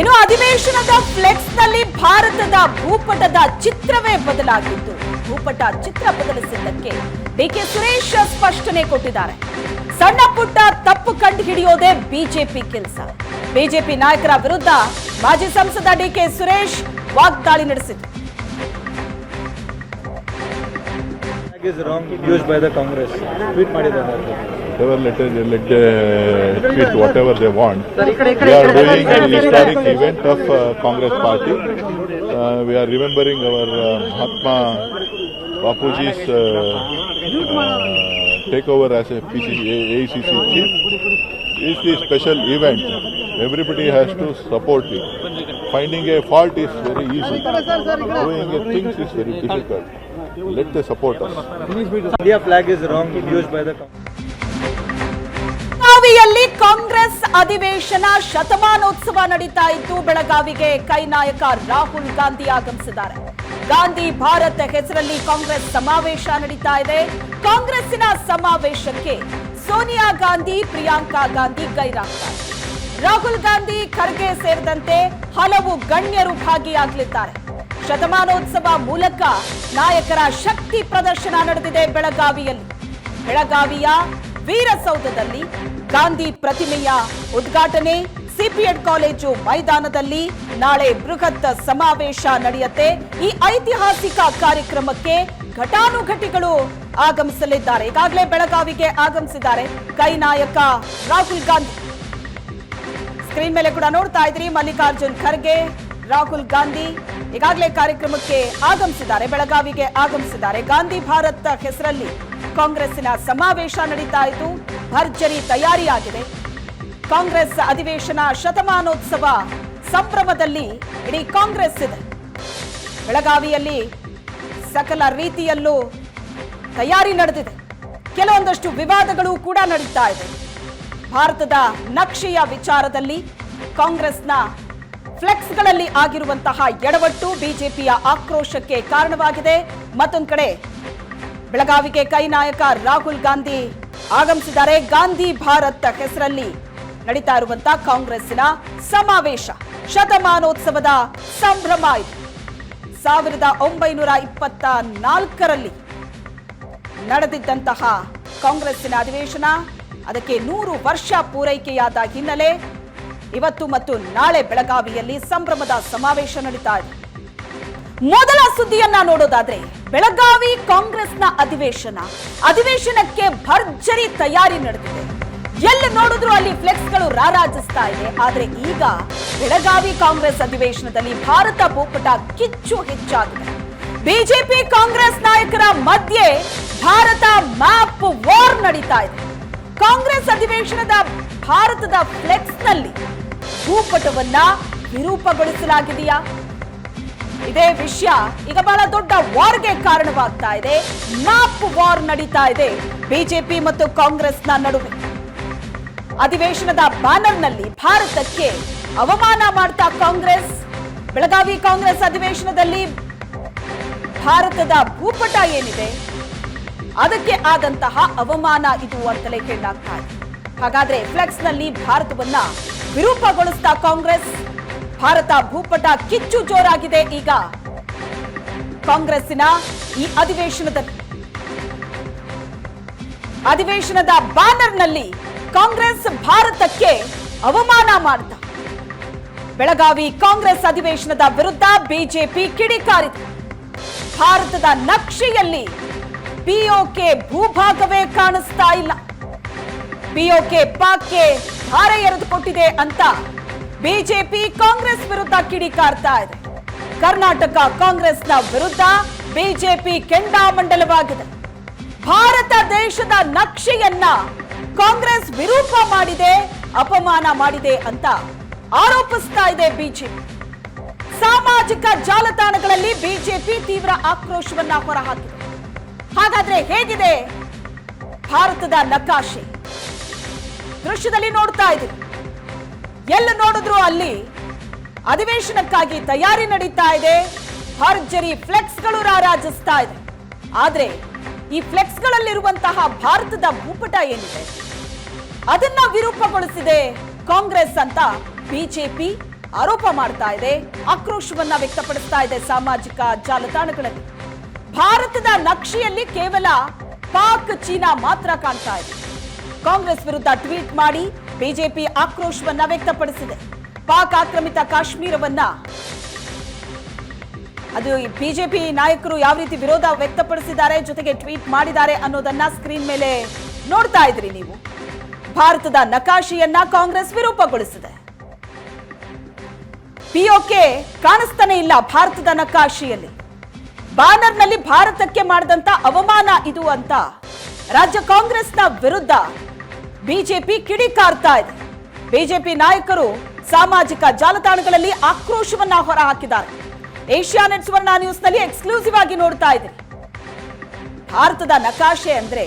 ಇನ್ನು ಅಧಿವೇಶನದ ಫ್ಲೆಕ್ಸ್ನಲ್ಲಿ ಭಾರತದ ಭೂಪಟದ ಚಿತ್ರವೇ ಬದಲಾಗಿದ್ದು, ಭೂಪಟ ಚಿತ್ರ ಬದಲಿಸಿದ್ದಕ್ಕೆ ಡಿಕೆ ಸುರೇಶ್ ಸ್ಪಷ್ಟನೆ ಕೊಟ್ಟಿದ್ದಾರೆ. ಸಣ್ಣ ಪುಟ್ಟ ತಪ್ಪು ಕಂಡು ಹಿಡಿಯೋದೇ ಬಿಜೆಪಿ ಕೆಲಸ. ಬಿಜೆಪಿ ನಾಯಕರ ವಿರುದ್ಧ ಮಾಜಿ ಸಂಸದ ಡಿ ಕೆ ಸುರೇಶ್ ವಾಗ್ದಾಳಿ ನಡೆಸಿದರು ಕಾಂಗ್ರೆಸ್ ಟ್ವೀಟ್. ಮಾಡಿದ್ದಾರೆ. Whatever let, it- let they tweet whatever they want. We are doing an historic event of uh, Congress party. Uh, we are remembering our uh, Mahatma Bapuji's uh, uh, takeover as a PCC, AICC chief. It's a special event. Everybody has to support it. Finding a fault is very easy. Doing a things is very difficult. Let them support us. India flag is wrong used by the ಬೆಳಗಾವಿಯಲ್ಲಿ ಕಾಂಗ್ರೆಸ್ ಅಧಿವೇಶನ ಶತಮಾನೋತ್ಸವ ನಡೀತಾ ಇದ್ದು ಬೆಳಗಾವಿಗೆ ಕೈ ನಾಯಕ ರಾಹುಲ್ ಗಾಂಧಿ ಆಗಮಿಸಿದ್ದಾರೆ. ಗಾಂಧಿ ಭಾರತ ಹೆಸರಲ್ಲಿ ಕಾಂಗ್ರೆಸ್ ಸಮಾವೇಶ ನಡೀತಾ ಇದೆ. ಕಾಂಗ್ರೆಸ್ಸಿನ ಸಮಾವೇಶಕ್ಕೆ ಸೋನಿಯಾ ಗಾಂಧಿ, ಪ್ರಿಯಾಂಕಾ ಗಾಂಧಿ ಗೈರಾಗ್ತಾರೆ. ರಾಹುಲ್ ಗಾಂಧಿ, ಖರ್ಗೆ ಸೇರಿದಂತೆ ಹಲವು ಗಣ್ಯರು ಭಾಗಿಯಾಗಲಿದ್ದಾರೆ. ಶತಮಾನೋತ್ಸವ ಮೂಲಕ ನಾಯಕರ ಶಕ್ತಿ ಪ್ರದರ್ಶನ ನಡೆದಿದೆ ಬೆಳಗಾವಿಯಲ್ಲಿ. ಬೆಳಗಾವಿಯ ವೀರಸೌಧದಲ್ಲಿ ಗಾಂಧಿ ಪ್ರತಿಮೆಯ ಉದ್ಘಾಟನೆ ಸಿಪಿಎಡ್ ಕಾಲೇಜು ಮೈದಾನದಲ್ಲಿ ನಾಳೆ ಬೃಹತ್ ಸಮಾವೇಶ ನಡೆಯುತ್ತೆ. ಈ ಐತಿಹಾಸಿಕ ಕಾರ್ಯಕ್ರಮಕ್ಕೆ ಘಟಾನುಘಟಿಗಳು ಆಗಮಿಸಲಿದ್ದಾರೆ. ಈಗಾಗಲೇ ಬೆಳಗಾವಿಗೆ ಆಗಮಿಸಿದ್ದಾರೆ. ಕೈ ನಾಯಕ ರಾಹುಲ್ ಗಾಂಧಿ. ಸ್ಕ್ರೀನ್ ಮೇಲೆ ಕೂಡ ನೋಡ್ತಾ ಇದ್ರಿ ಮಲ್ಲಿಕಾರ್ಜುನ್ ಖರ್ಗೆ, ರಾಹುಲ್ ಗಾಂಧಿ. ಈಗಾಗಲೇ ಕಾರ್ಯಕ್ರಮಕ್ಕೆ ಆಗಮಿಸಿದ್ದಾರೆ. ಬೆಳಗಾವಿಗೆ ಆಗಮಿಸಿದ್ದಾರೆ. ಗಾಂಧಿ ಭಾರತ್ ಹೆಸರಲ್ಲಿ ಕಾಂಗ್ರೆಸ್ಸಿನ ಸಮಾವೇಶ ನಡೀತಾ ಇದ್ದು ಭರ್ಜರಿ ತಯಾರಿಯಾಗಿದೆ. ಕಾಂಗ್ರೆಸ್ ಅಧಿವೇಶನ ಶತಮಾನೋತ್ಸವ ಸಂಭ್ರಮದಲ್ಲಿ ಇಡೀ ಕಾಂಗ್ರೆಸ್ ಇದೆ. ಬೆಳಗಾವಿಯಲ್ಲಿ ಸಕಲ ರೀತಿಯಲ್ಲೂ ತಯಾರಿ ನಡೆದಿದೆ. ಕೆಲವೊಂದಷ್ಟು ವಿವಾದಗಳು ಕೂಡ ನಡೀತಾ ಇದೆ. ಭಾರತದ ನಕ್ಷೆಯ ವಿಚಾರದಲ್ಲಿ ಕಾಂಗ್ರೆಸ್ನ ಫ್ಲೆಕ್ಸ್ಗಳಲ್ಲಿ ಆಗಿರುವಂತಹ ಎಡವಟ್ಟು ಬಿಜೆಪಿಯ ಆಕ್ರೋಶಕ್ಕೆ ಕಾರಣವಾಗಿದೆ. ಮತ್ತೊಂದು ಕಡೆ ಬೆಳಗಾವಿಗೆ ಕೈ ನಾಯಕ ರಾಹುಲ್ ಗಾಂಧಿ ಆಗಮಿಸಿದ್ದಾರೆ. ಗಾಂಧಿ ಭಾರತ್ ಹೆಸರಲ್ಲಿ ನಡೀತಾ ಇರುವಂತಹ ಕಾಂಗ್ರೆಸ್ಸಿನ ಸಮಾವೇಶ. ಶತಮಾನೋತ್ಸವದ ಸಂಭ್ರಮ ಇದು. ಸಾವಿರದ ಒಂಬೈನೂರ ಇಪ್ಪತ್ತ ನಾಲ್ಕರಲ್ಲಿ ನಡೆದಿದ್ದಂತಹ ಕಾಂಗ್ರೆಸ್ಸಿನ ಅಧಿವೇಶನ ಅದಕ್ಕೆ ನೂರು ವರ್ಷ ಪೂರೈಕೆಯಾದ ಹಿನ್ನೆಲೆ ಇವತ್ತು ಮತ್ತು ನಾಳೆ ಬೆಳಗಾವಿಯಲ್ಲಿ ಸಂಭ್ರಮದ ಸಮಾವೇಶ ನಡೀತಾ ಇದೆ. ಮೊದಲ ಸುದ್ದಿಯನ್ನ ನೋಡೋದಾದ್ರೆ, ಬೆಳಗಾವಿ ಕಾಂಗ್ರೆಸ್ನ ಅಧಿವೇಶನ. ಅಧಿವೇಶನಕ್ಕೆ ಭರ್ಜರಿ ತಯಾರಿ ನಡೆದಿದೆ. ಎಲ್ಲಿ ನೋಡಿದ್ರು ಅಲ್ಲಿ ಫ್ಲೆಕ್ಸ್ಗಳು ರಾರಾಜಿಸ್ತಾ ಇದೆ. ಆದ್ರೆ ಈಗ ಬೆಳಗಾವಿ ಕಾಂಗ್ರೆಸ್ ಅಧಿವೇಶನದಲ್ಲಿ ಭಾರತ ಭೂಪಟ ಕಿಚ್ಚು ಹೆಚ್ಚಾಗಿದೆ. ಬಿಜೆಪಿ ಕಾಂಗ್ರೆಸ್ ನಾಯಕರ ಮಧ್ಯೆ ಭಾರತ ಮ್ಯಾಪ್ ವಾರ್ ನಡೀತಾ ಇದೆ. ಕಾಂಗ್ರೆಸ್ ಅಧಿವೇಶನದ ಭಾರತದ ಫ್ಲೆಕ್ಸ್ನಲ್ಲಿ ಭೂಪಟವನ್ನ ವಿರೂಪಗೊಳಿಸಲಾಗಿದೆಯಾ? ಇದೇ ವಿಷಯ. ಈಗ ಬಹಳ ದೊಡ್ಡ ವಾರ್ಗೆ ಕಾರಣವಾಗ್ತಾ ಇದೆ. ನಾಪ್ ವಾರ್ ನಡೀತಾ ಇದೆ ಬಿಜೆಪಿ ಮತ್ತು ಕಾಂಗ್ರೆಸ್ನ ನಡುವೆ. ಅಧಿವೇಶನದ ಬ್ಯಾನರ್ನಲ್ಲಿ ಭಾರತಕ್ಕೆ ಅವಮಾನ ಮಾಡ್ತಾ ಕಾಂಗ್ರೆಸ್, ಬೆಳಗಾವಿ ಕಾಂಗ್ರೆಸ್ ಅಧಿವೇಶನದಲ್ಲಿ ಭಾರತದ ಭೂಪಟ ಏನಿದೆ, ಅದಕ್ಕೆ ಆದಂತಹ ಅವಮಾನ ಇದು ಅಂತಲೇ ಕೇಳಾಗ್ತಾ ಇದೆ. ಹಾಗಾದ್ರೆ ಫ್ಲೆಕ್ಸ್ನಲ್ಲಿ ಭಾರತವನ್ನ ವಿರೂಪಗೊಳಿಸ್ತಾ ಕಾಂಗ್ರೆಸ್ ಭಾರತ ಭೂಪಟ ಕಿಚ್ಚು ಜೋರಾಗಿದೆ ಈಗ. ಕಾಂಗ್ರೆಸ್ಸಿನ ಈ ಅಧಿವೇಶನದ ಅಧಿವೇಶನದ ಬ್ಯಾನರ್ನಲ್ಲಿ ಕಾಂಗ್ರೆಸ್ ಭಾರತಕ್ಕೆ ಅವಮಾನ ಮಾಡಿದ ಬೆಳಗಾವಿ ಕಾಂಗ್ರೆಸ್ ಅಧಿವೇಶನದ ವಿರುದ್ಧ ಬಿಜೆಪಿ ಕಿಡಿಕಾರಿತು ಭಾರತದ ನಕ್ಷೆಯಲ್ಲಿ ಪಿಒಕೆ ಭೂಭಾಗವೇ ಕಾಣಿಸ್ತಾ ಇಲ್ಲ. ಪಿಒಕೆ ಪಾಕ್ಗೆ ಧಾರೆ ಎರೆದುಕೊಟ್ಟಿದೆ ಅಂತ ಬಿಜೆಪಿ ಕಾಂಗ್ರೆಸ್ ವಿರುದ್ಧ ಕಿಡಿಕಾರ್ತಾ ಇದೆ. ಕರ್ನಾಟಕ ಕಾಂಗ್ರೆಸ್ನ ವಿರುದ್ಧ ಬಿಜೆಪಿ ಕೆಂಡಾಮಂಡಲವಾಗಿದೆ. ಭಾರತ ದೇಶದ ನಕ್ಷೆಯನ್ನ ಕಾಂಗ್ರೆಸ್ ವಿರೂಪ ಮಾಡಿದೆ, ಅಪಮಾನ ಮಾಡಿದೆ ಅಂತ ಆರೋಪಿಸ್ತಾ ಇದೆ ಬಿಜೆಪಿ. ಸಾಮಾಜಿಕ ಜಾಲತಾಣಗಳಲ್ಲಿ ಬಿಜೆಪಿ ತೀವ್ರ ಆಕ್ರೋಶವನ್ನ ಹೊರಹಾಕಿದೆ. ಹಾಗಾದ್ರೆ ಹೇಗಿದೆ? ಭಾರತದ ನಕಾಶೆ. ದೃಶ್ಯದಲ್ಲಿ ನೋಡ್ತಾ ಇದ್ದೀರಿ. ಎಲ್ಲ ನೋಡಿದ್ರು ಅಲ್ಲಿ ಅಧಿವೇಶನಕ್ಕಾಗಿ ತಯಾರಿ ನಡೀತಾ ಇದೆ. ಭರ್ಜರಿ ಫ್ಲೆಕ್ಸ್ಗಳು ರಾರಾಜಿಸ್ತಾ ಇದೆ. ಆದ್ರೆ ಈ ಫ್ಲೆಕ್ಸ್ಗಳಲ್ಲಿರುವಂತಹ ಭಾರತದ ಭೂಪಟ ಏನಿದೆ? ಅದನ್ನ ವಿರೂಪಗೊಳಿಸಿದೆ ಕಾಂಗ್ರೆಸ್ ಅಂತ ಬಿಜೆಪಿ ಆರೋಪ ಮಾಡ್ತಾ ಇದೆ. ಆಕ್ರೋಶವನ್ನ ವ್ಯಕ್ತಪಡಿಸ್ತಾ ಇದೆ ಸಾಮಾಜಿಕ ಜಾಲತಾಣಗಳಲ್ಲಿ. ಭಾರತದ ನಕ್ಷೆಯಲ್ಲಿ ಕೇವಲ ಪಾಕ್, ಚೀನಾ ಮಾತ್ರ ಕಾಣ್ತಾ ಇದೆ. ಕಾಂಗ್ರೆಸ್ ವಿರುದ್ಧ ಟ್ವೀಟ್ ಮಾಡಿ ಬಿಜೆಪಿ ಆಕ್ರೋಶವನ್ನ ವ್ಯಕ್ತಪಡಿಸಿದೆ. ಪಾಕ್ ಆಕ್ರಮಿತ ಕಾಶ್ಮೀರವನ್ನ ಅದು ಬಿಜೆಪಿ ನಾಯಕರು ಯಾವ ರೀತಿ ವಿರೋಧ ವ್ಯಕ್ತಪಡಿಸಿದ್ದಾರೆ, ಜೊತೆಗೆ ಟ್ವೀಟ್ ಮಾಡಿದ್ದಾರೆ ಅನ್ನೋದನ್ನ ಸ್ಕ್ರೀನ್ ಮೇಲೆ ನೋಡ್ತಾ ಇದ್ರಿ ನೀವು. ಭಾರತದ ನಕಾಶೆಯನ್ನ ಕಾಂಗ್ರೆಸ್ ವಿರೂಪಗೊಳಿಸಿದೆ. ಪಿಒಕೆ ಕಾಣಿಸ್ತಾನೆ ಇಲ್ಲ ಭಾರತದ ನಕಾಶೆಯಲ್ಲಿ. ಬ್ಯಾನರ್ನಲ್ಲಿ ಭಾರತಕ್ಕೆ ಮಾಡಿದಂತ ಅವಮಾನ ಇದು ಅಂತ ರಾಜ್ಯ ಕಾಂಗ್ರೆಸ್ನ ವಿರುದ್ಧ ಬಿಜೆಪಿ ಕಿಡಿಕಾರ್ತಾ ಇದೆ. ಬಿಜೆಪಿ ನಾಯಕರು ಸಾಮಾಜಿಕ ಜಾಲತಾಣಗಳಲ್ಲಿ ಆಕ್ರೋಶವನ್ನ ಹೊರಹಾಕಿದ್ದಾರೆ. ಏಷ್ಯಾನೆಟ್ ಸುವರ್ಣ ನ್ಯೂಸ್ನಲ್ಲಿ ಎಕ್ಸ್ಕ್ಲೂಸಿವ್ ಆಗಿ ನೋಡ್ತಾ ಇದೆ ಭಾರತದ ನಕಾಶೆ ಅಂದ್ರೆ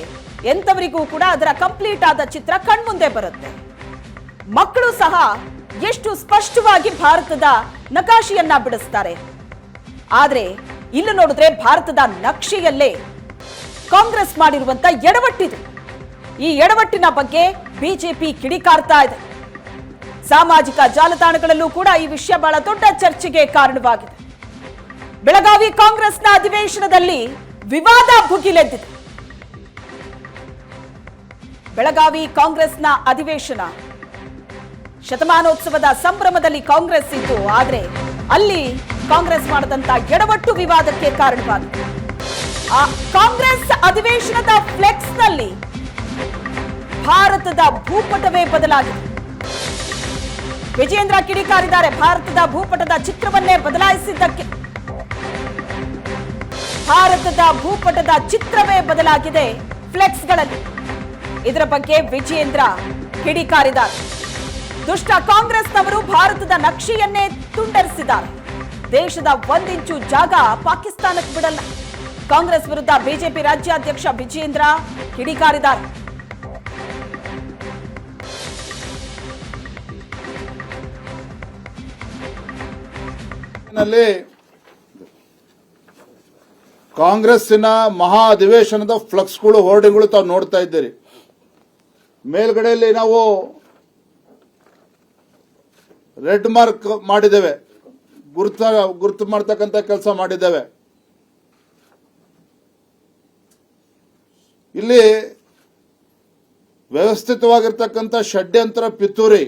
ಎಂತವರಿಗೂ ಕೂಡ ಅದರ ಕಂಪ್ಲೀಟ್ ಆದ ಚಿತ್ರ ಕಣ್ಮುಂದೆ ಬರುತ್ತೆ. ಮಕ್ಕಳು ಸಹ ಎಷ್ಟು ಸ್ಪಷ್ಟವಾಗಿ ಭಾರತದ ನಕಾಶೆಯನ್ನ ಬಿಡಿಸ್ತಾರೆ. ಆದ್ರೆ ಇಲ್ಲಿ ನೋಡಿದ್ರೆ ಭಾರತದ ನಕ್ಷೆಯಲ್ಲೇ ಕಾಂಗ್ರೆಸ್ ಮಾಡಿರುವಂತ ಎಡವಟ್ಟಿದು. ಈ ಎಡವಟ್ಟಿನ ಬಗ್ಗೆ ಬಿಜೆಪಿ ಕಿಡಿಕಾರ್ತಾ ಇದೆ. ಸಾಮಾಜಿಕ ಜಾಲತಾಣಗಳಲ್ಲೂ ಕೂಡ ಈ ವಿಷಯ ಬಹಳ ದೊಡ್ಡ ಚರ್ಚೆಗೆ ಕಾರಣವಾಗಿದೆ. ಬೆಳಗಾವಿ ಕಾಂಗ್ರೆಸ್ನ ಅಧಿವೇಶನದಲ್ಲಿ ವಿವಾದ ಭುಗಿಲೆದ್ದಿದೆ. ಬೆಳಗಾವಿ ಕಾಂಗ್ರೆಸ್ನ ಅಧಿವೇಶನ. ಶತಮಾನೋತ್ಸವದ ಸಂಭ್ರಮದಲ್ಲಿ ಕಾಂಗ್ರೆಸ್ ಇತ್ತು, ಆದರೆ ಅಲ್ಲಿ ಕಾಂಗ್ರೆಸ್ ಮಾಡದಂತ ಎಡವಟ್ಟು ವಿವಾದಕ್ಕೆ ಕಾರಣವಾಗಿದೆ. ಆ ಕಾಂಗ್ರೆಸ್ ಅಧಿವೇಶನದ ಫ್ಲೆಕ್ಸ್ನಲ್ಲಿ ಭಾರತದ ಭೂಪಟವೇ ಬದಲಾಗಿದೆ. ವಿಜೇಂದ್ರ ಕಿಡಿಕಾರಿದ್ದಾರೆ. ಭಾರತದ ಭೂಪಟದ ಚಿತ್ರವನ್ನೇ ಬದಲಾಯಿಸಿದ್ದಕ್ಕೆ. ಭಾರತದ ಭೂಪಟದ ಚಿತ್ರವೇ ಬದಲಾಗಿದೆ ಫ್ಲೆಕ್ಸ್ಗಳಲ್ಲಿ. ಇದರ ಬಗ್ಗೆ ವಿಜೇಂದ್ರ ಕಿಡಿಕಾರಿದ್ದಾರೆ. ದುಷ್ಟ ಕಾಂಗ್ರೆಸ್ನವರು ಭಾರತದ ನಕ್ಷೆಯನ್ನೇ ತುಂಡರಿಸಿದ್ದಾರೆ. ದೇಶದ ಒಂದಿಂಚು ಜಾಗ ಪಾಕಿಸ್ತಾನಕ್ಕೆ ಬಿಡಲ್ಲ. ಕಾಂಗ್ರೆಸ್ ವಿರುದ್ಧ ಬಿಜೆಪಿ ರಾಜ್ಯಾಧ್ಯಕ್ಷ ವಿಜೇಂದ್ರ ಕಿಡಿಕಾರಿದ್ದಾರೆ. ನಲ್ಲಿ ಕಾಂಗ್ರೆಸ್ಸಿನ ಮಹಾ ಅಧಿವೇಶನದ ಫ್ಲಕ್ಸ್ಗಳು, ಹೋರ್ಡಿಂಗ್ಗಳು ತಾವು ನೋಡ್ತಾ ಇದ್ದೀರಿ. ಮೇಲ್ಗಡೆಯಲ್ಲಿ ನಾವು ರೆಡ್ ಮಾರ್ಕ್ ಮಾಡಿದ್ದೇವೆ. ಗುರುತ, ಗುರುತು ಮಾಡ್ತಕ್ಕಂಥ ಕೆಲಸ ಮಾಡಿದ್ದೇವೆ. ಇಲ್ಲಿ ವ್ಯವಸ್ಥಿತವಾಗಿರ್ತಕ್ಕಂಥ ಷಡ್ಯಂತ್ರ ಪಿತೂರಿ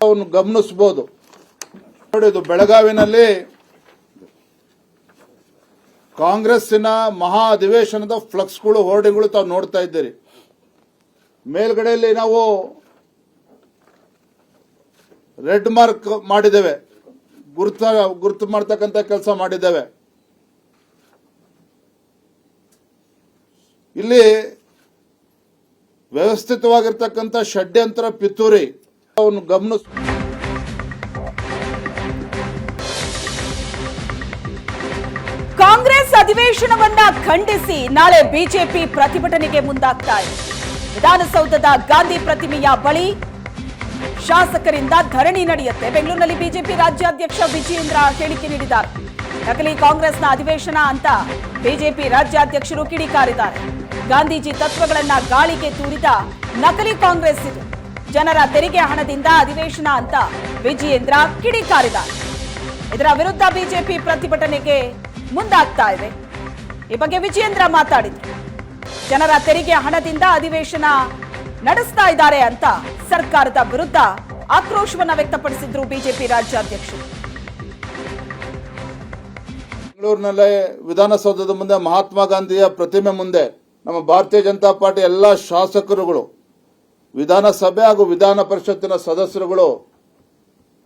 ಅವನು ಗಮನಿಸಬಹುದು ನೋಡಿ ಇದು ಬೆಳಗಾವಿನಲ್ಲಿ ಕಾಂಗ್ರೆಸ್ಸಿನ ಮಹಾ ಅಧಿವೇಶನದ ಫ್ಲಕ್ಸ್ಗಳು, ಹೋರ್ಡಿಂಗ್ಗಳು ತಾವು ನೋಡ್ತಾ ಇದ್ದೀರಿ. ಮೇಲ್ಗಡೆಯಲ್ಲಿ ನಾವು ರೆಡ್ ಮಾರ್ಕ್ ಮಾಡಿದ್ದೇವೆ. ಗುರುತ, ಗುರುತು ಮಾಡ್ತಕ್ಕಂಥ ಕೆಲಸ ಮಾಡಿದ್ದೇವೆ. ಇಲ್ಲಿ ವ್ಯವಸ್ಥಿತವಾಗಿರ್ತಕ್ಕಂಥ ಷಡ್ಯಂತ್ರ ಪಿತೂರಿ. ಅವನು ಗಮನಿಸ ಅಧಿವೇಶನವನ್ನ ಖಂಡಿಸಿ ನಾಳೆ ಬಿಜೆಪಿ ಪ್ರತಿಭಟನೆಗೆ ಮುಂದಾಗ್ತಾ ಇದೆ. ವಿಧಾನಸೌಧದ ಗಾಂಧಿ ಪ್ರತಿಮೆಯ ಬಳಿ ಶಾಸಕರಿಂದ ಧರಣಿ ನಡೆಯುತ್ತೆ. ಬೆಂಗಳೂರಿನಲ್ಲಿ ಬಿಜೆಪಿ ರಾಜ್ಯಾಧ್ಯಕ್ಷ ವಿಜಯೇಂದ್ರ ಹೇಳಿಕೆ ನೀಡಿದ್ದಾರೆ. ನಕಲಿ ಕಾಂಗ್ರೆಸ್ನ ಅಧಿವೇಶನ ಅಂತ ಬಿಜೆಪಿ ರಾಜ್ಯಾಧ್ಯಕ್ಷರು ಕಿಡಿಕಾರಿದ್ದಾರೆ. ಗಾಂಧೀಜಿ ತತ್ವಗಳನ್ನ ಗಾಳಿಗೆ ತೂರಿದ ನಕಲಿ ಕಾಂಗ್ರೆಸ್ ಇದು. ಜನರ ತೆರಿಗೆ ಹಣದಿಂದ ಅಧಿವೇಶನ ಅಂತ ವಿಜಯೇಂದ್ರ ಕಿಡಿಕಾರಿದ್ದಾರೆ. ಇದರ ವಿರುದ್ಧ ಬಿಜೆಪಿ ಪ್ರತಿಭಟನೆಗೆ ಮುಂದಾಗ್ತಾ ಇದೆ. ಈ ಬಗ್ಗೆ ವಿಜಯೇಂದ್ರ ಮಾತಾಡಿದ್ರು. ಜನರ ತೆರಿಗೆ ಹಣದಿಂದ ಅಧಿವೇಶನ ನಡೆಸ್ತಾ ಇದ್ದಾರೆ ಅಂತ ಸರ್ಕಾರದ ವಿರುದ್ಧ ಆಕ್ರೋಶವನ್ನ ವ್ಯಕ್ತಪಡಿಸಿದ್ರು ಬಿಜೆಪಿ ರಾಜ್ಯಾಧ್ಯಕ್ಷರು. ಬೆಂಗಳೂರಿನಲ್ಲೇ ವಿಧಾನಸೌಧದ ಮುಂದೆ ಮಹಾತ್ಮ ಗಾಂಧಿಯ ಪ್ರತಿಮೆ ಮುಂದೆ ನಮ್ಮ ಭಾರತೀಯ ಜನತಾ ಪಾರ್ಟಿ ಎಲ್ಲ ಶಾಸಕರುಗಳು, ವಿಧಾನಸಭೆ ಹಾಗೂ ವಿಧಾನ ಪರಿಷತ್ತಿನ ಸದಸ್ಯರುಗಳು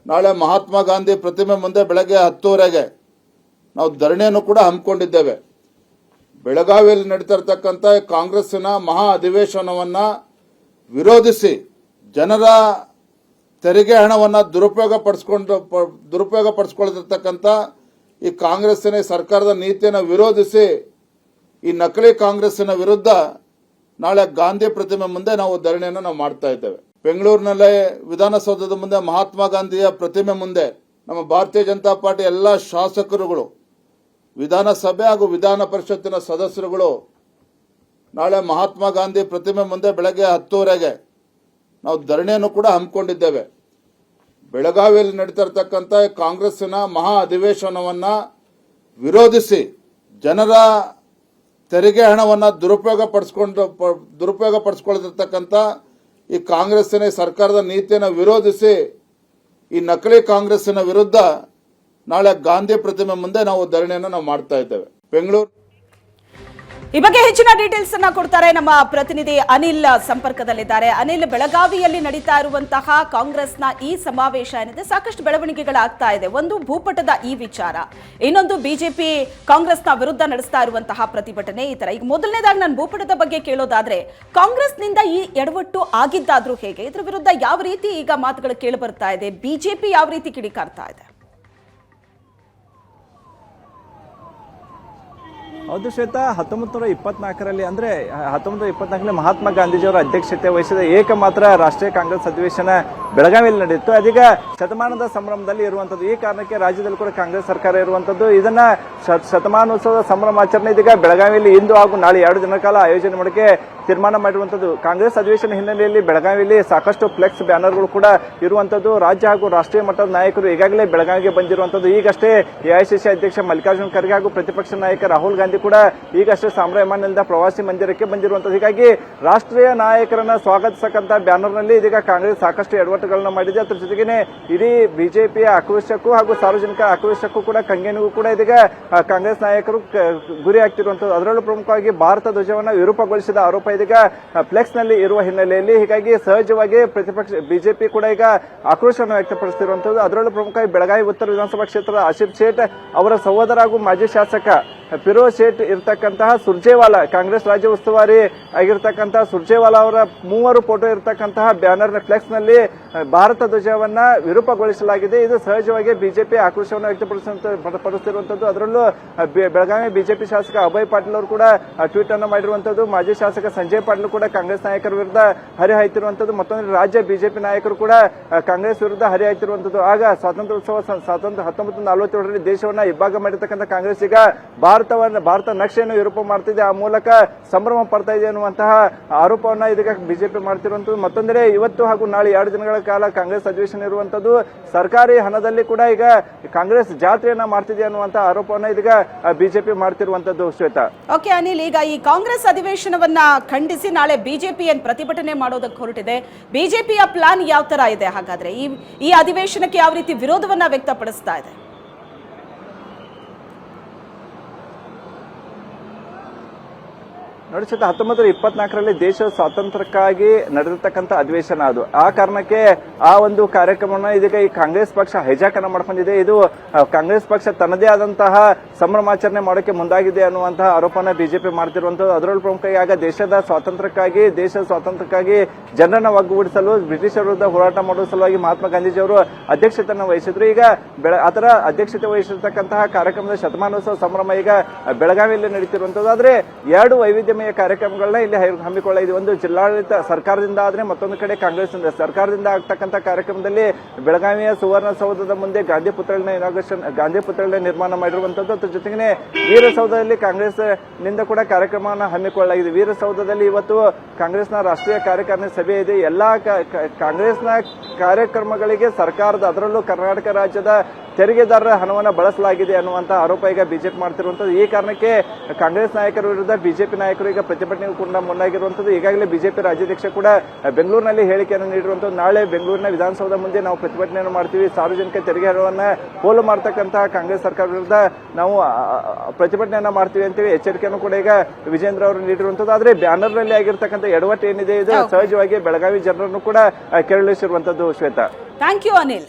ನಾಳೆ ಮಹಾತ್ಮ ಗಾಂಧಿ ಪ್ರತಿಮೆ ಮುಂದೆ ಬೆಳಗ್ಗೆ ಹತ್ತುವರೆಗೆ ನಾವು ಧರಣಿಯನ್ನು ಕೂಡ ಹಮ್ಮಿಕೊಂಡಿದ್ದೇವೆ. ಬೆಳಗಾವಿಯಲ್ಲಿ ನಡೀತಾ ಇರತಕ್ಕಂಥ ಕಾಂಗ್ರೆಸ್ಸಿನ ಮಹಾ ಅಧಿವೇಶನವನ್ನ ವಿರೋಧಿಸಿ ಜನರ ತೆರಿಗೆ ಹಣವನ್ನು ದುರುಪಯೋಗ ಪಡಿಸ್ಕೊಂಡು ದುರುಪಯೋಗ ಪಡಿಸ್ಕೊಳ್ತಿರ್ತಕ್ಕಂಥ ಈ ಕಾಂಗ್ರೆಸ್ಸಿನ ಸರ್ಕಾರದ ನೀತಿಯನ್ನು ವಿರೋಧಿಸಿ ಈ ನಕಲಿ ಕಾಂಗ್ರೆಸ್ಸಿನ ವಿರುದ್ಧ ನಾಳೆ ಗಾಂಧಿ ಪ್ರತಿಮೆ ಮುಂದೆ ನಾವು ಧರಣಿಯನ್ನು ನಾವು ಮಾಡ್ತಾ ಇದ್ದೇವೆ. ಬೆಂಗಳೂರಿನಲ್ಲೇ ವಿಧಾನಸೌಧದ ಮುಂದೆ ಮಹಾತ್ಮ ಗಾಂಧಿಯ ಪ್ರತಿಮೆ ಮುಂದೆ ನಮ್ಮ ಭಾರತೀಯ ಜನತಾ ಪಾರ್ಟಿ ಎಲ್ಲ ಶಾಸಕರುಗಳು ವಿಧಾನಸಭೆ ಹಾಗೂ ವಿಧಾನ ಪರಿಷತ್ತಿನ ಸದಸ್ಯರುಗಳು ನಾಳೆ ಮಹಾತ್ಮ ಗಾಂಧಿ ಪ್ರತಿಮೆ ಮುಂದೆ ಬೆಳಗ್ಗೆ ಹತ್ತುವರೆಗೆ ನಾವು ಧರಣಿಯನ್ನು ಕೂಡ ಹಮ್ಮಿಕೊಂಡಿದ್ದೇವೆ. ಬೆಳಗಾವಿಯಲ್ಲಿ ನಡೀತಾ ಇರತಕ್ಕಂಥ ಕಾಂಗ್ರೆಸ್ಸಿನ ಮಹಾ ಅಧಿವೇಶನವನ್ನ ವಿರೋಧಿಸಿ ಜನರ ತೆರಿಗೆ ಹಣವನ್ನು ದುರುಪಯೋಗ ಪಡಿಸ್ಕೊಂಡು ದುರುಪಯೋಗ ಪಡಿಸ್ಕೊಳ್ತಿರ್ತಕ್ಕಂಥ ಈ ಕಾಂಗ್ರೆಸ್ಸಿನ ಸರ್ಕಾರದ ನೀತಿಯನ್ನು ವಿರೋಧಿಸಿ ಈ ನಕಲಿ ಕಾಂಗ್ರೆಸ್ಸಿನ ವಿರುದ್ಧ ನಾಳೆ ಗಾಂಧಿ ಪ್ರತಿಮೆ ಮುಂದೆ ನಾವು ಧರಣಿಯನ್ನು ನಾವು ಮಾಡ್ತಾ ಇದ್ದೇವೆ. ಬೆಂಗಳೂರು. ಈ ಬಗ್ಗೆ ಹೆಚ್ಚಿನ ಡೀಟೇಲ್ಸ್ ಅನ್ನ ಕೊಡ್ತಾರೆ ನಮ್ಮ ಪ್ರತಿನಿಧಿ ಅನಿಲ್ ಸಂಪರ್ಕದಲ್ಲಿದ್ದಾರೆ. ಅನಿಲ್, ಬೆಳಗಾವಿಯಲ್ಲಿ ನಡೀತಾ ಇರುವಂತಹ ಕಾಂಗ್ರೆಸ್ನ ಈ ಸಮಾವೇಶ ಏನಿದೆ? ಸಾಕಷ್ಟು ಬೆಳವಣಿಗೆಗಳಾಗ್ತಾ ಇದೆ. ಒಂದು ಭೂಪಟದ ಈ ವಿಚಾರ. ಇನ್ನೊಂದು ಬಿಜೆಪಿ ಕಾಂಗ್ರೆಸ್ನ ವಿರುದ್ಧ ನಡೆಸ್ತಾ ಇರುವಂತಹ ಪ್ರತಿಭಟನೆ ಈ ತರ. ಈಗ ಮೊದಲನೇದಾಗಿ ನಾನು ಭೂಪಟದ ಬಗ್ಗೆ ಕೇಳೋದಾದ್ರೆ, ಕಾಂಗ್ರೆಸ್ನಿಂದ ಈ ಎಡವಟ್ಟು ಆಗಿದ್ದಾದ್ರೂ ಹೇಗೆ? ಇದ್ರ ವಿರುದ್ಧ ಯಾವ ರೀತಿ ಈಗ ಮಾತುಗಳು ಕೇಳಿ ಬರ್ತಾ ಇದೆ? ಬಿಜೆಪಿ ಯಾವ ರೀತಿ ಕಿಡಿಕಾರ್ತಾ ಇದೆ? ಹೌದು ಶ್ವೇತಾ ಹತ್ತೊಂಬತ್ತು ನೂರ ಇಪ್ಪತ್ನಾಲ್ಕರಲ್ಲಿ ಅಂದ್ರೆ ಹತ್ತೊಂಬತ್ತು ಇಪ್ಪತ್ನಾಲ್ಕರಲ್ಲಿ ಮಹಾತ್ಮ ಗಾಂಧೀಜಿಯವರ ಅಧ್ಯಕ್ಷತೆ ವಹಿಸಿದ ಏಕಮಾತ್ರ ರಾಷ್ಟ್ರೀಯ ಕಾಂಗ್ರೆಸ್ ಅಧಿವೇಶನ ಬೆಳಗಾವಿಯಲ್ಲಿ ನಡೆಯಿತು ಅದೀಗ ಶತಮಾನದ ಸಂಭ್ರಮದಲ್ಲಿ ಇರುವಂತದ್ದು ಈ ಕಾರಣಕ್ಕೆ ರಾಜ್ಯದಲ್ಲಿ ಕೂಡ ಕಾಂಗ್ರೆಸ್ ಸರ್ಕಾರ ಇರುವಂತದ್ದು ಇದನ್ನ ಶತಮಾನೋತ್ಸವದ ಸಂಭ್ರಮಾಚರಣೆ ಇದೀಗ ಬೆಳಗಾವಿಯಲ್ಲಿ ಇಂದು ಹಾಗೂ ನಾಳೆ ಎರಡು ದಿನ ಕಾಲ ಆಯೋಜನೆ ಮಾಡಕ್ಕೆ ತೀರ್ಮಾನ ಮಾಡಿರುವಂತದ್ದು ಕಾಂಗ್ರೆಸ್ ಅಧಿವೇಶನ ಹಿನ್ನೆಲೆಯಲ್ಲಿ ಬೆಳಗಾವಿಯಲ್ಲಿ ಸಾಕಷ್ಟು ಫ್ಲೆಕ್ಸ್ ಬ್ಯಾನರ್ಗಳು ಕೂಡ ಇರುವಂತದ್ದು ರಾಜ್ಯ ಹಾಗೂ ರಾಷ್ಟ್ರೀಯ ಮಟ್ಟದ ನಾಯಕರು ಈಗಾಗಲೇ ಬೆಳಗಾವಿಗೆ ಬಂದಿರುವಂತದ್ದು ಈಗಷ್ಟೇ ಎಐಸಿಸಿ ಅಧ್ಯಕ್ಷ ಮಲ್ಲಿಕಾರ್ಜುನ ಖರ್ಗೆ ಹಾಗೂ ಪ್ರತಿಪಕ್ಷ ನಾಯಕ ರಾಹುಲ್ ಗಾಂಧಿ ಕೂಡ ಈಗಷ್ಟೇ ಸಾಂಬ್ರಾಮಾನ್ಯದಿಂದ ಪ್ರವಾಸಿ ಮಂದಿರಕ್ಕೆ ಬಂದಿರುವಂತದ್ದು ಹೀಗಾಗಿ ರಾಷ್ಟ್ರೀಯ ನಾಯಕರನ್ನ ಸ್ವಾಗತಿಸತಕ್ಕಂತ ಬ್ಯಾನರ್ನಲ್ಲಿ ಇದೀಗ ಕಾಂಗ್ರೆಸ್ ಸಾಕಷ್ಟು ಎಡವಟ್ಟುಗಳನ್ನ ಮಾಡಿದೆ. ಅದ್ರ ಜೊತೆಗೇನೆ ಇಡೀ ಬಿಜೆಪಿಯ ಆಕ್ರೋಶಕ್ಕೂ ಹಾಗೂ ಸಾರ್ವಜನಿಕ ಆಕ್ರೋಶಕ್ಕೂ ಕೂಡ ಕಂಗೆನಿಗೂ ಕೂಡ ಇದೀಗ ಕಾಂಗ್ರೆಸ್ ನಾಯಕರು ಗುರಿ ಆಗ್ತಿರುವಂತದ್ದು ಅದರಲ್ಲೂ ಪ್ರಮುಖವಾಗಿ ಭಾರತ ಧ್ವಜವನ್ನ ವಿರೂಪಗೊಳಿಸಿದ ಆರೋಪ ಇದೀಗ ಫ್ಲೆಕ್ಸ್ನಲ್ಲಿ ಇರುವ ಹಿನ್ನೆಲೆಯಲ್ಲಿ. ಹೀಗಾಗಿ ಸಹಜವಾಗಿ ಪ್ರತಿಪಕ್ಷ, ಬಿಜೆಪಿ ಕೂಡ ಈಗ ಆಕ್ರೋಶವನ್ನು ವ್ಯಕ್ತಪಡಿಸುತ್ತಿರುವಂತದ್ದು ಅದರಲ್ಲೂ ಪ್ರಮುಖವಾಗಿ ಬೆಳಗಾವಿ ಉತ್ತರ ವಿಧಾನಸಭಾ ಕ್ಷೇತ್ರದ ಆಶಿಫ್ ಶೇಟ್ ಅವರ ಸಹೋದರ ಹಾಗೂ ಮಾಜಿ ಶಾಸಕ ಫಿರೋಜ್ ಶೇಟ್ ಇರತಕ್ಕಂತಹ ಸುರ್ಜೇವಾಲಾ, ಕಾಂಗ್ರೆಸ್ ರಾಜ್ಯ ಉಸ್ತುವಾರಿ ಆಗಿರ್ತಕ್ಕಂತಹ ಸುರ್ಜೇವಾಲಾ ಅವರ ಮೂವರು ಫೋಟೋ ಇರತಕ್ಕಂತಹ ಬ್ಯಾನರ್ ಫ್ಲೆಕ್ಸ್ನಲ್ಲಿ ಭಾರತ ಧ್ವಜವನ್ನ ವಿರೂಪಗೊಳಿಸಲಾಗಿದೆ. ಇದು ಸಹಜವಾಗಿ ಬಿಜೆಪಿ ಆಕ್ರೋಶವನ್ನು ವ್ಯಕ್ತಪಡಿಸಿರುವಂತದ್ದು ಅದರಲ್ಲೂ ಬೆಳಗಾವಿ ಬಿಜೆಪಿ ಶಾಸಕ ಅಭಯ್ ಪಾಟೀಲ್ ಅವರು ಕೂಡ ಟ್ವೀಟ್ ಅನ್ನು ಮಾಡಿರುವಂತದ್ದು. ಮಾಜಿ ಶಾಸಕ ಸಂಜಯ್ ಪಾಟೀಲ್ ಕೂಡ ಕಾಂಗ್ರೆಸ್ ನಾಯಕರ ವಿರುದ್ಧ ಹರಿಹಾಯ್ತಿರುವಂತದ್ದು. ಮತ್ತೊಂದು ರಾಜ್ಯ ಬಿಜೆಪಿ ನಾಯಕರು ಕೂಡ ಕಾಂಗ್ರೆಸ್ ವಿರುದ್ಧ ಹರಿಹಾಯ್ತಿರುವಂತದ್ದು. ಆಗ ಸ್ವಾತಂತ್ರ್ಯೋತ್ಸವ ಸ್ವಾತಂತ್ರ್ಯ ಹತ್ತೊಂಬತ್ತು ನಲವತ್ತೇಳರಲ್ಲಿ ದೇಶವನ್ನ ಇಬ್ಬಾಗ ಮಾಡಿರ್ತಕ್ಕಂಥ ಕಾಂಗ್ರೆಸ್ ಈಗ ಭಾರತವನ್ನ ಭಾರತ ನಕ್ಷೆಯನ್ನು ವಿರೂಪ ಮಾಡ್ತಿದೆ. ಆ ಮೂಲಕ ಸಂಭ್ರಮ ಪಡ್ತಾ ಇದೆ ಅನ್ನುವಂತಹ ಆರೋಪವನ್ನ ಇದೀಗ ಬಿಜೆಪಿ ಮಾಡ್ತಿರುವಂಥದ್ದು. ಮತ್ತೊಂದೆಡೆ ಇವತ್ತು ಹಾಗೂ ನಾಳೆ ಎರಡು ದಿನಗಳ ಕಾಲ ಕಾಂಗ್ರೆಸ್ ಅಧಿವೇಶನ ಇರುವಂಥದ್ದು. ಸರ್ಕಾರಿ ಹಣದಲ್ಲಿ ಕೂಡ ಈಗ ಕಾಂಗ್ರೆಸ್ ಜಾತ್ರೆಯನ್ನ ಮಾಡ್ತಿದೆ ಅನ್ನುವಂತಹ ಆರೋಪವನ್ನ ಇದೀಗ ಬಿಜೆಪಿ ಮಾಡ್ತಿರುವಂತದ್ದು ಶ್ವೇತಾ. ಓಕೆ, ಅನಿಲ್, ಈಗ ಈ ಕಾಂಗ್ರೆಸ್ ಅಧಿವೇಶನವನ್ನ ಖಂಡಿಸಿ ನಾಳೆ ಬಿಜೆಪಿ ಏನ್ ಪ್ರತಿಭಟನೆ ಮಾಡೋದಕ್ಕೆ ಹೊರಟಿದೆ? ಬಿಜೆಪಿಯ ಪ್ಲಾನ್ ಯಾವ ತರ ಇದೆ ಹಾಗಾದ್ರೆ? ಈ ಈ ಅಧಿವೇಶನಕ್ಕೆ ಯಾವ ರೀತಿ ವಿರೋಧವನ್ನ ವ್ಯಕ್ತಪಡಿಸ್ತಾ ಇದೆ? ನೋಡಿ ಸಹಿತ ಹತ್ತೊಂಬತ್ತು ಇಪ್ಪತ್ನಾಲ್ಕರಲ್ಲಿ ದೇಶ ಸ್ವಾತಂತ್ರ್ಯಕ್ಕಾಗಿ ನಡೆದಿರ್ತಕ್ಕಂಥ ಅಧಿವೇಶನ ಅದು. ಆ ಕಾರಣಕ್ಕೆ ಆ ಒಂದು ಕಾರ್ಯಕ್ರಮವನ್ನು ಇದೀಗ ಈ ಕಾಂಗ್ರೆಸ್ ಪಕ್ಷ ಹೈಜಾಕನ ಮಾಡ್ಕೊಂಡಿದೆ. ಇದು ಕಾಂಗ್ರೆಸ್ ಪಕ್ಷ ತನ್ನದೇ ಆದಂತಹ ಸಂಭ್ರಮಾಚರಣೆ ಮಾಡೋಕೆ ಮುಂದಾಗಿದೆ ಅನ್ನುವಂತಹ ಆರೋಪನ ಬಿಜೆಪಿ ಮಾಡ್ತಿರುವಂತದ್ದು ಅದರಲ್ಲೂ ಪ್ರಮುಖ ಆಗ ದೇಶದ ಸ್ವಾತಂತ್ರ್ಯಕ್ಕಾಗಿ ದೇಶದ ಸ್ವಾತಂತ್ರ್ಯಕ್ಕಾಗಿ ಜನರನ್ನು ಒಗ್ಗೂಡಿಸಲು, ಬ್ರಿಟಿಷರ ವಿರುದ್ಧ ಹೋರಾಟ ಮಾಡುವ ಸಲುವಾಗಿ ಮಹಾತ್ಮ ಗಾಂಧೀಜಿಯವರು ಅಧ್ಯಕ್ಷತೆಯನ್ನು ವಹಿಸಿದ್ರು. ಈಗ ಬೆಳ ಆತರ ಅಧ್ಯಕ್ಷತೆ ವಹಿಸಿರ್ತಕ್ಕಂತಹ ಕಾರ್ಯಕ್ರಮದ ಶತಮಾನೋತ್ಸವ ಸಂಭ್ರಮ ಈಗ ಬೆಳಗಾವಿಯಲ್ಲಿ ನಡೀತಿರುವಂಥದ್ದು. ಆದರೆ ಎರಡು ವೈವಿಧ್ಯಮಯ ಕಾರ್ಯಕ್ರಮಗಳನ್ನ ಇಲ್ಲಿ ಹಮ್ಮಿಕೊಳ್ಳ ಹಮ್ಮಿಕೊಳ್ಳಲಾಗಿದೆ ಒಂದು ಜಿಲ್ಲಾಡಳಿತ ಸರ್ಕಾರದಿಂದ ಆದ್ರೆ ಮತ್ತೊಂದು ಕಡೆ ಕಾಂಗ್ರೆಸ್ ಸರ್ಕಾರದಿಂದ ಆಗ್ತಕ್ಕಂಥ ಕಾರ್ಯಕ್ರಮದಲ್ಲಿ ಬೆಳಗಾವಿಯ ಸುವರ್ಣಸೌಧದ ಮುಂದೆ ಗಾಂಧಿ ಪುತ್ಥಳಿನ ಇನಾಗ್ರೇಷನ್ ಗಾಂಧಿ ಪುತ್ಥಳಿನ ನಿರ್ಮಾಣ ಮಾಡಿರುವಂಥದ್ದು. ಅದ್ರ ಜೊತೆಗೆ ವೀರಸೌಧದಲ್ಲಿ ಕಾಂಗ್ರೆಸ್ನಿಂದ ಕೂಡ ಕಾರ್ಯಕ್ರಮವನ್ನು ಹಮ್ಮಿಕೊಳ್ಳಲಾಗಿದೆ ವೀರಸೌಧದಲ್ಲಿ ಇವತ್ತು ಕಾಂಗ್ರೆಸ್ನ ರಾಷ್ಟ್ರೀಯ ಕಾರ್ಯಕಾರಿಣಿ ಸಭೆ ಇದೆ. ಎಲ್ಲಾ ಕಾಂಗ್ರೆಸ್ನ ಕಾರ್ಯಕ್ರಮಗಳಿಗೆ ಸರ್ಕಾರದ, ಅದರಲ್ಲೂ ಕರ್ನಾಟಕ ರಾಜ್ಯದ ತೆರಿಗೆದಾರರ ಹಣವನ್ನು ಬಳಸಲಾಗಿದೆ ಅನ್ನುವಂಥ ಆರೋಪ ಈಗ ಬಿಜೆಪಿ ಮಾಡ್ತಿರುವಂಥದ್ದು ಈ ಕಾರಣಕ್ಕೆ ಕಾಂಗ್ರೆಸ್ ನಾಯಕರ ವಿರುದ್ಧ ಬಿಜೆಪಿ ನಾಯಕರು ಈಗ ಪ್ರತಿಭಟನೆಗೂ ಕೂಡ ಮುಂದಾಗಿರುವಂಥದ್ದು ಈಗಾಗಲೇ ಬಿಜೆಪಿ ರಾಜ್ಯಾಧ್ಯಕ್ಷ ಕೂಡ ಬೆಂಗಳೂರಿನಲ್ಲಿ ಹೇಳಿಕೆಯನ್ನು ನೀಡಿರುವಂಥದ್ದು ನಾಳೆ ಬೆಂಗಳೂರಿನ ವಿಧಾನಸೌಧ ಮುಂದೆ ನಾವು ಪ್ರತಿಭಟನೆಯನ್ನು ಮಾಡ್ತೀವಿ. ಸಾರ್ವಜನಿಕ ತೆರಿಗೆ ಹಣವನ್ನು ಪೋಲು ಮಾಡ್ತಕ್ಕಂತಹ ಕಾಂಗ್ರೆಸ್ ಸರ್ಕಾರ ವಿರುದ್ಧ ನಾವು ಪ್ರತಿಭಟನೆಯನ್ನು ಮಾಡ್ತೀವಿ ಅಂತೇಳಿ ಎಚ್ಚರಿಕೆಯನ್ನು ಕೂಡ ಈಗ ವಿಜೇಂದ್ರ ಅವರು ನೀಡಿರುವಂಥದ್ದು ಆದರೆ ಬ್ಯಾನರ್ನಲ್ಲಿ ಆಗಿರ್ತಕ್ಕಂಥ ಎಡವಟ್ಟು ಏನಿದೆ ಇದು ಸಹಜವಾಗಿ ಬೆಳಗಾವಿ ಜನರನ್ನು ಕೂಡ ಕೆರಳಿಸಿರುವಂಥದ್ದು ಕೆರಳಿಸಿರುವಂತದ್ದು ಶ್ವೇತಾ. Thank you Anil.